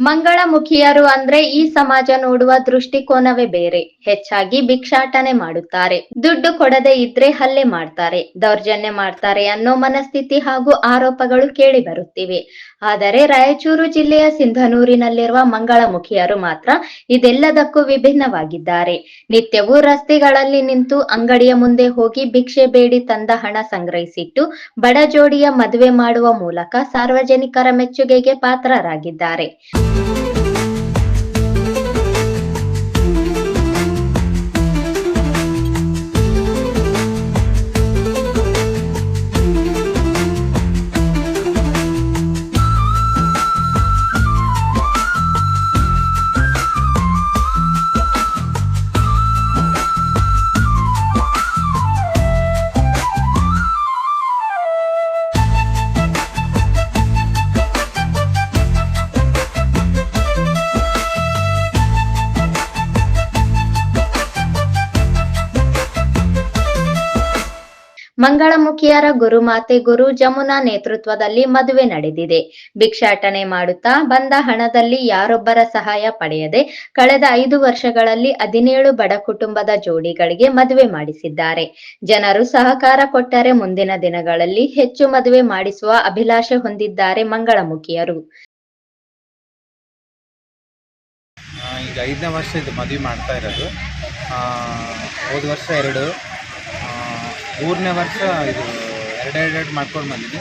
ಮಂಗಳಮುಖಿಯರು ಅಂದ್ರೆ ಈ ಸಮಾಜ ನೋಡುವ ದೃಷ್ಟಿಕೋನವೇ ಬೇರೆ. ಹೆಚ್ಚಾಗಿ ಭಿಕ್ಷಾಟನೆ ಮಾಡುತ್ತಾರೆ. ದುಡ್ಡು ಕೊಡದೆ ಇದ್ರೆ ಹಲ್ಲೆ ಮಾಡ್ತಾರೆ. ದೌರ್ಜನ್ಯ ಮಾಡ್ತಾರೆ ಅನ್ನೋ ಮನಸ್ಥಿತಿ ಹಾಗೂ ಆರೋಪಗಳು ಕೇಳಿ ಬರುತ್ತಿವೆ. ಆದರೆ ರಾಯಚೂರು ಜಿಲ್ಲೆಯ ಸಿಂಧನೂರಿನಲ್ಲಿರುವ ಮಂಗಳಮುಖಿಯರು ಮಾತ್ರ ಇದೆಲ್ಲದಕ್ಕೂ ವಿಭಿನ್ನವಾಗಿದ್ದಾರೆ. ನಿತ್ಯವೂ ರಸ್ತೆಗಳಲ್ಲಿ ನಿಂತು ಅಂಗಡಿಯ ಮುಂದೆ ಹೋಗಿ ಭಿಕ್ಷೆ ಬೇಡಿ ತಂದ ಹಣ ಸಂಗ್ರಹಿಸಿಟ್ಟು ಬಡ ಜೋಡಿಯ ಮದುವೆ ಮಾಡುವ ಮೂಲಕ ಸಾರ್ವಜನಿಕರ ಮೆಚ್ಚುಗೆಗೆ ಪಾತ್ರರಾಗಿದ್ದಾರೆ. ಮಂಗಳಮುಖಿಯರ ಗುರುಮಾತೆ ಗುರು ಜಮುನಾ ನೇತೃತ್ವದಲ್ಲಿ ಮದುವೆ ನಡೆದಿದೆ. ಭಿಕ್ಷಾಟನೆ ಮಾಡುತ್ತಾ ಬಂದ ಹಣದಲ್ಲಿ ಯಾರೊಬ್ಬರ ಸಹಾಯ ಪಡೆಯದೆ ಕಳೆದ ಐದು ವರ್ಷಗಳಲ್ಲಿ ಹದಿನೇಳು ಬಡ ಕುಟುಂಬದ ಜೋಡಿಗಳಿಗೆ ಮದುವೆ ಮಾಡಿಸಿದ್ದಾರೆ. ಜನರು ಸಹಕಾರ ಕೊಟ್ಟರೆ ಮುಂದಿನ ದಿನಗಳಲ್ಲಿ ಹೆಚ್ಚು ಮದುವೆ ಮಾಡಿಸುವ ಅಭಿಲಾಷೆ ಹೊಂದಿದ್ದಾರೆ ಮಂಗಳಮುಖಿಯರು. ಈಗ ಐದನೇ ವರ್ಷ ಇದು ಮದುವೆ ಮಾಡ್ತಾ ಇರೋದು. ಹೋದ ವರ್ಷ ಎರಡು. ಮೂರನೇ ವರ್ಷ ಇದು ಎರಡೆರಡು ಮಾಡ್ಕೊಂಡು ಬಂದಿದ್ದೆ.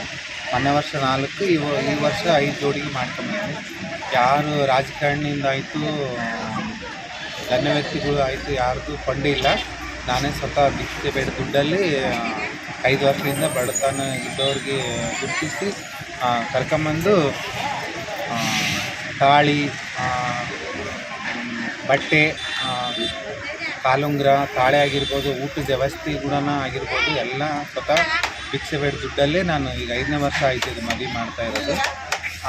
ಮೊನ್ನೆ ವರ್ಷ ನಾಲ್ಕು, ಈ ವ- ಈ ವರ್ಷ ಐದು ಜೋಡಿಗೆ ಮಾಡ್ಕೊಂಡು ಬಂದಿದ್ದೆ. ಯಾರು ರಾಜಕಾರಣಿಯಿಂದ ಆಯಿತು ಗಣ್ಯ ವ್ಯಕ್ತಿಗಳು ಆಯಿತು, ಯಾರ್ದು ಫಂಡ್ ಇಲ್ಲ. ನಾನೇ ಸ್ವತಃ ಭಿಕ್ಷೆ ಬೇಡ ದುಡ್ಡಲ್ಲಿ ಐದು ವರ್ಷದಿಂದ ಬಡತನ ಇದ್ದವ್ರಿಗೆ ಗುರುತಿಸಿ ಕರ್ಕೊಂಬಂದು ತಾಳಿ ಬಟ್ಟೆ ಕಾಲುಂಗ್ರ, ತಾಳೆ ಆಗಿರ್ಬೋದು, ಊಟದ ವ್ಯವಸ್ಥೆ ಕೂಡ ಆಗಿರ್ಬೋದು, ಎಲ್ಲ ಸ್ವತಃ ಭಿಕ್ಷೆ ದುಡ್ಡಲ್ಲೇ ನಾನು ಈಗ ಐದನೇ ವರ್ಷ ಆಯ್ತು ಇದು ಮದುವೆ ಮಾಡ್ತಾ ಇರೋದು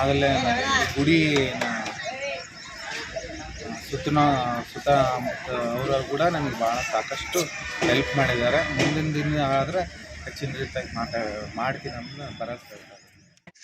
ಆಗಲೇ ಗುಡಿ ಸುತ್ತನ ಸುತ್ತ ಅವರು ಕೂಡ ನನಗೆ ಭಾಳ ಸಾಕಷ್ಟು ಹೆಲ್ಪ್ ಮಾಡಿದ್ದಾರೆ ಮುಂದಿನ ದಿನ ಆದರೆ ಹೆಚ್ಚಿನ ರೀತಿಯಾಗಿ ಮಾತಾಡ, ಮಾಡ್ತೀನಿ ಅಂತ ಇದೆ.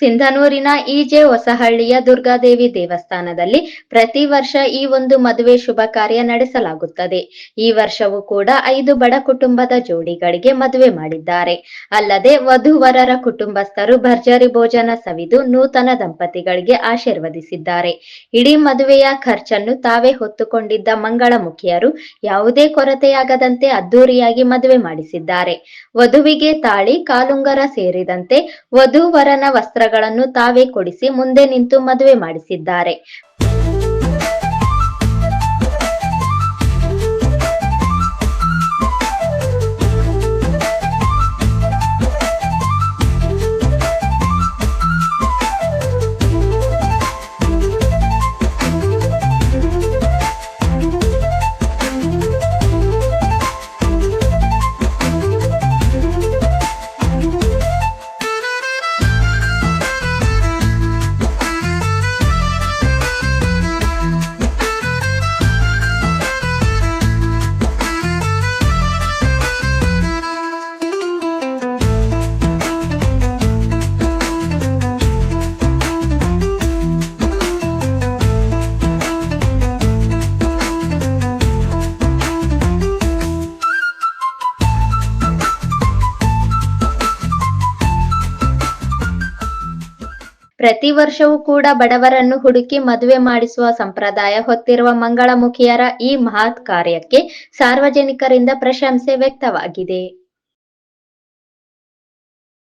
ಸಿಂಧನೂರಿನ ಇಜೆ ಹೊಸಹಳ್ಳಿಯ ದುರ್ಗಾದೇವಿ ದೇವಸ್ಥಾನದಲ್ಲಿ ಪ್ರತಿ ವರ್ಷ ಈ ಒಂದು ಮದುವೆ ಶುಭ ಕಾರ್ಯ ನಡೆಸಲಾಗುತ್ತದೆ. ಈ ವರ್ಷವೂ ಕೂಡ ಐದು ಬಡ ಕುಟುಂಬದ ಜೋಡಿಗಳಿಗೆ ಮದುವೆ ಮಾಡಿದ್ದಾರೆ. ಅಲ್ಲದೆ ವಧುವರರ ಕುಟುಂಬಸ್ಥರು ಭರ್ಜರಿ ಭೋಜನ ಸವಿದು ನೂತನ ದಂಪತಿಗಳಿಗೆ ಆಶೀರ್ವದಿಸಿದ್ದಾರೆ. ಇಡೀ ಮದುವೆಯ ಖರ್ಚನ್ನು ತಾವೇ ಹೊತ್ತುಕೊಂಡಿದ್ದ ಮಂಗಳಮುಖಿಯರು ಯಾವುದೇ ಕೊರತೆಯಾಗದಂತೆ ಅದ್ದೂರಿಯಾಗಿ ಮದುವೆ ಮಾಡಿಸಿದ್ದಾರೆ. ವಧುವಿಗೆ ತಾಳಿ, ಕಾಲುಂಗರ ಸೇರಿದಂತೆ ವಧೂವರನ ವಸ್ತ್ರಗಳನ್ನು ತಾವೇ ಕೊಡಿಸಿ ಮುಂದೆ ನಿಂತು ಮದುವೆ ಮಾಡಿಸಿದ್ದಾರೆ. ಪ್ರತಿ ವರ್ಷವೂ ಕೂಡ ಬಡವರನ್ನು ಹುಡುಕಿ ಮದುವೆ ಮಾಡಿಸುವ ಸಂಪ್ರದಾಯ ಹೊತ್ತಿರುವ ಮಂಗಳಮುಖಿಯರ ಈ ಮಹತ್ ಕಾರ್ಯಕ್ಕೆ ಸಾರ್ವಜನಿಕರಿಂದ ಪ್ರಶಂಸೆ ವ್ಯಕ್ತವಾಗಿದೆ.